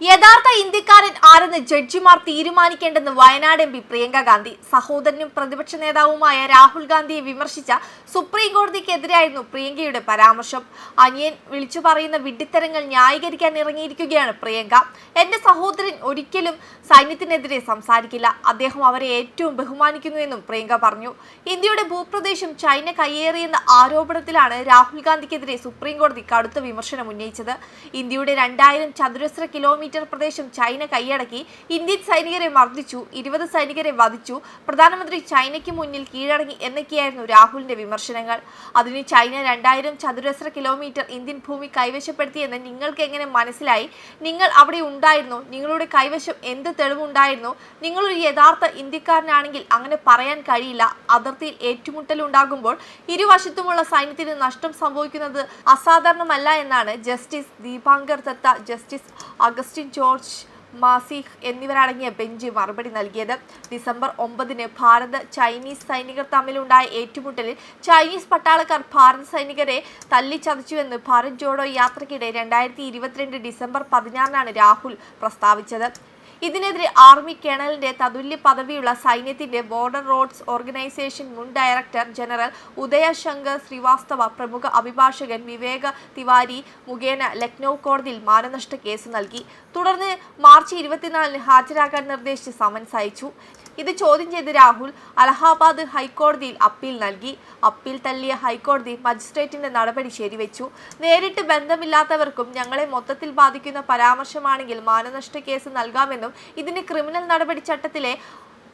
യഥാർത്ഥ ഇന്ത്യക്കാരൻ ആരെന്ന് ജഡ്ജിമാർ തീരുമാനിക്കേണ്ടെന്ന് വയനാട് എം പി പ്രിയങ്ക ഗാന്ധി സഹോദരനും പ്രതിപക്ഷ നേതാവുമായ രാഹുൽ ഗാന്ധിയെ വിമർശിച്ച സുപ്രീം കോടതിക്കെതിരായിരുന്നു പ്രിയങ്കയുടെ പരാമർശം. അനിയൻ വിളിച്ചു പറയുന്ന വിഡ്ഢിത്തരങ്ങൾ ന്യായീകരിക്കാൻ ഇറങ്ങിയിരിക്കുകയാണ് പ്രിയങ്ക. എന്റെ സഹോദരൻ ഒരിക്കലും സൈന്യത്തിനെതിരെ സംസാരിക്കില്ല. അദ്ദേഹം അവരെ ഏറ്റവും ബഹുമാനിക്കുന്നുവെന്നും പ്രിയങ്ക പറഞ്ഞു. ഇന്ത്യയുടെ ഭൂപ്രദേശം ചൈന കയ്യേറിയെന്ന ആരോപണത്തിലാണ് രാഹുൽ ഗാന്ധിക്കെതിരെ സുപ്രീം കോടതി കടുത്ത വിമർശനം ഉന്നയിച്ചത്. ഇന്ത്യയുടെ രണ്ടായിരം ചതുരശ്ര കിലോമീറ്റർ പ്രദേശം ചൈന കൈയടക്കി. ഇന്ത്യൻ സൈനികരെ മർദ്ദിച്ചു ഇരുപത് സൈനികരെ വധിച്ചു. പ്രധാനമന്ത്രി ചൈനയ്ക്ക് മുന്നിൽ കീഴടങ്ങി എന്നൊക്കെയായിരുന്നു രാഹുലിന്റെ വിമർശനങ്ങൾ. അതിന് ചൈന രണ്ടായിരം ചതുരശ്ര കിലോമീറ്റർ ഇന്ത്യൻ ഭൂമി കൈവശപ്പെടുത്തിയെന്ന് നിങ്ങൾക്ക് എങ്ങനെ മനസ്സിലായി? നിങ്ങൾ അവിടെ ഉണ്ടായിരുന്നു? നിങ്ങളുടെ കൈവശം എന്ത് തെളിവുണ്ടായിരുന്നു? നിങ്ങളൊരു യഥാർത്ഥ ഇന്ത്യക്കാരനാണെങ്കിൽ അങ്ങനെ പറയാൻ കഴിയില്ല. അതിർത്തിയിൽ ഏറ്റുമുട്ടൽ ഉണ്ടാകുമ്പോൾ ഇരുവശത്തുമുള്ള സൈന്യത്തിന് നഷ്ടം സംഭവിക്കുന്നത് അസാധാരണമല്ല എന്നാണ് ജസ്റ്റിസ് ദീപാങ്കർ ദത്ത ജസ്റ്റിസ് അഗസ്റ്റിൻ ജോർജ് മാസിഹ് എന്നിവരടങ്ങിയ ബെഞ്ച് മറുപടി നൽകിയത്. ഡിസംബർ ഒമ്പതിന് ഭാരത് ചൈനീസ് സൈനികർ തമ്മിലുണ്ടായ ഏറ്റുമുട്ടലിൽ ചൈനീസ് പട്ടാളക്കാർ ഭാരത സൈനികരെ തല്ലിച്ചതച്ചുവെന്ന് ഭാരത് ജോഡോ യാത്രയ്ക്കിടെ രണ്ടായിരത്തി ഇരുപത്തിരണ്ട് ഡിസംബർ പതിനാറിനാണ് രാഹുൽ പ്രസ്താവിച്ചത്. ഇതിനെതിരെ ആർമി കേണലിന്റെ തതുല്യ പദവിയുള്ള സൈന്യത്തിന്റെ ബോർഡർ റോഡ്സ് ഓർഗനൈസേഷൻ മുൻ ഡയറക്ടർ ജനറൽ ഉദയശങ്കർ ശ്രീവാസ്തവ പ്രമുഖ അഭിഭാഷകൻ വിവേക തിവാരി മുഖേന ലക്നൌ കോടതിയിൽ മാനനഷ്ട കേസ് നൽകി. തുടർന്ന് മാർച്ച് ഇരുപത്തിനാലിന് ഹാജരാകാൻ നിർദ്ദേശിച്ച് സമൻസ് അയച്ചു. ഇത് ചോദ്യം ചെയ്ത് രാഹുൽ അലഹാബാദ് ഹൈക്കോടതിയിൽ അപ്പീൽ നൽകി. അപ്പീൽ തള്ളിയ ഹൈക്കോടതി മജിസ്ട്രേറ്റിന്റെ നടപടി ശരിവെച്ചു. നേരിട്ട് ബന്ധമില്ലാത്തവർക്കും ഞങ്ങളെ മൊത്തത്തിൽ ബാധിക്കുന്ന പരാമർശമാണെങ്കിൽ മാനനഷ്ട കേസ് നൽകാമെന്നും ഇതിന് ക്രിമിനൽ നടപടി ചട്ടത്തിലെ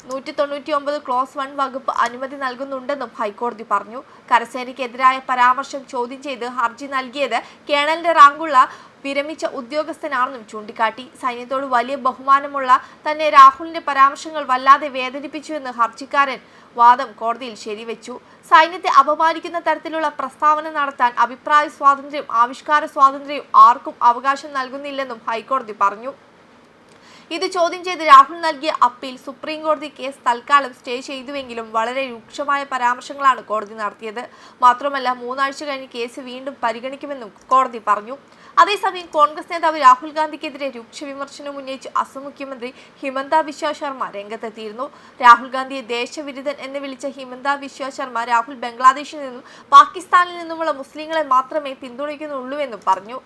നൂറ്റി തൊണ്ണൂറ്റി ഒമ്പത് ക്ലോസ് വൺ വകുപ്പ് അനുമതി നൽകുന്നുണ്ടെന്നും ഹൈക്കോടതി പറഞ്ഞു. കരസേനയ്ക്കെതിരായ പരാമർശം ചോദ്യം ചെയ്ത് ഹർജി നൽകിയത് കേണലിന്റെ റാങ്കുള്ള വിരമിച്ച ഉദ്യോഗസ്ഥനാണെന്നും ചൂണ്ടിക്കാട്ടി. സൈന്യത്തോട് വലിയ ബഹുമാനമുള്ള തന്നെ രാഹുലിന്റെ പരാമർശങ്ങൾ വല്ലാതെ വേദനിപ്പിച്ചുവെന്ന് ഹർജിക്കാരൻ വാദം കോടതിയിൽ ശരിവെച്ചു. സൈന്യത്തെ അപമാനിക്കുന്ന തരത്തിലുള്ള പ്രസ്താവന നടത്താൻ അഭിപ്രായ സ്വാതന്ത്ര്യം ആവിഷ്കാര സ്വാതന്ത്ര്യം ആർക്കും അവകാശം നൽകുന്നില്ലെന്നും ഹൈക്കോടതി പറഞ്ഞു. ഇത് ചോദ്യം ചെയ്ത് രാഹുൽ നൽകിയ അപ്പീൽ സുപ്രീം കോടതി കേസ് തൽക്കാലം സ്റ്റേ ചെയ്തുവെങ്കിലും വളരെ രൂക്ഷമായ പരാമർശങ്ങളാണ് കോടതി നടത്തിയത്. മാത്രമല്ല മൂന്നാഴ്ച കഴിഞ്ഞ് കേസ് വീണ്ടും പരിഗണിക്കുമെന്നും കോടതി പറഞ്ഞു. അതേസമയം കോൺഗ്രസ് നേതാവ് രാഹുൽ ഗാന്ധിക്കെതിരെ രൂക്ഷ വിമർശനം ഉന്നയിച്ച് അസം മുഖ്യമന്ത്രി ഹിമന്ത ബിശ്വ ശർമ്മ രംഗത്തെത്തിയിരുന്നു. രാഹുൽ ഗാന്ധിയെ ദേശവിരുദ്ധൻ എന്ന് വിളിച്ച ഹിമന്ത ബിശ്വ ശർമ്മ രാഹുൽ ബംഗ്ലാദേശിൽ നിന്നും പാകിസ്ഥാനിൽ നിന്നുമുള്ള മുസ്ലിങ്ങളെ മാത്രമേ പിന്തുണയ്ക്കുന്നുള്ളൂവെന്നും പറഞ്ഞു.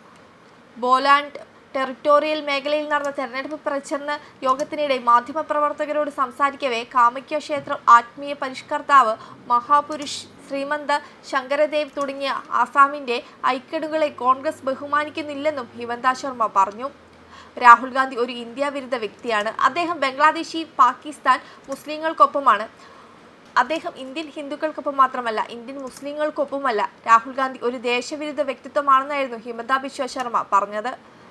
ബോലാൻഡ് ടെറിട്ടോറിയൽ മേഖലയിൽ നടന്ന തെരഞ്ഞെടുപ്പ് പ്രചരണ യോഗത്തിനിടെ മാധ്യമപ്രവർത്തകരോട് സംസാരിക്കവേ കാമക്യ ക്ഷേത്രം ആത്മീയ പരിഷ്കർത്താവ് മഹാപുരുഷ് ശ്രീമന്ത ശങ്കരദേവ് തുടങ്ങിയ ആസാമിന്റെ ഐക്യടുകളെ കോൺഗ്രസ് ബഹുമാനിക്കുന്നില്ലെന്നും ഹിമന്ത ശർമ്മ പറഞ്ഞു. രാഹുൽ ഗാന്ധി ഒരു ഇന്ത്യ വിരുദ്ധ വ്യക്തിയാണ്. അദ്ദേഹം ബംഗ്ലാദേശി പാകിസ്ഥാൻ മുസ്ലിങ്ങൾക്കൊപ്പമാണ്. അദ്ദേഹം ഇന്ത്യൻ ഹിന്ദുക്കൾക്കൊപ്പം മാത്രമല്ല ഇന്ത്യൻ മുസ്ലിങ്ങൾക്കൊപ്പമല്ല രാഹുൽ ഗാന്ധി ഒരു ദേശവിരുദ്ധ വ്യക്തിത്വമാണെന്നായിരുന്നു ഹിമന്ത ബിശ്വ ശർമ്മ പറഞ്ഞത്.